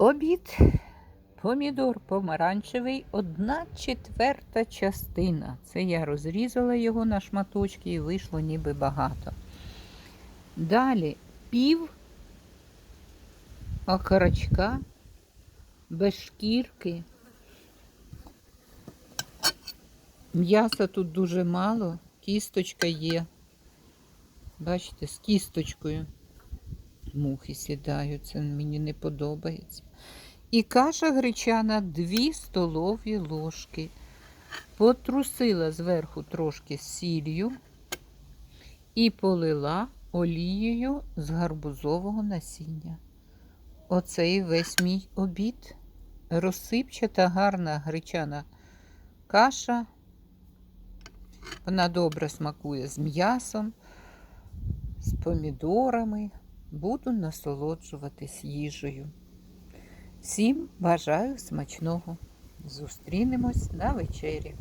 Обід. Помідор помаранчевий, одна четверта частина. Це я розрізала його на шматочки і вийшло ніби багато. Далі пів окорочка без шкірки. М'яса тут дуже мало, кісточка є. Бачите, з кісточкою. Мухи сідають, це мені не подобається. І каша гречана 2 столові ложки. Потрусила зверху трошки сіллю і полила олією з гарбузового насіння. Оцей весь мій обід. Розсипчата, гарна гречана каша. Вона добре смакує з м'ясом, з помідорами. Буду насолоджуватись їжею. Всім бажаю смачного. Зустрінемось на вечері.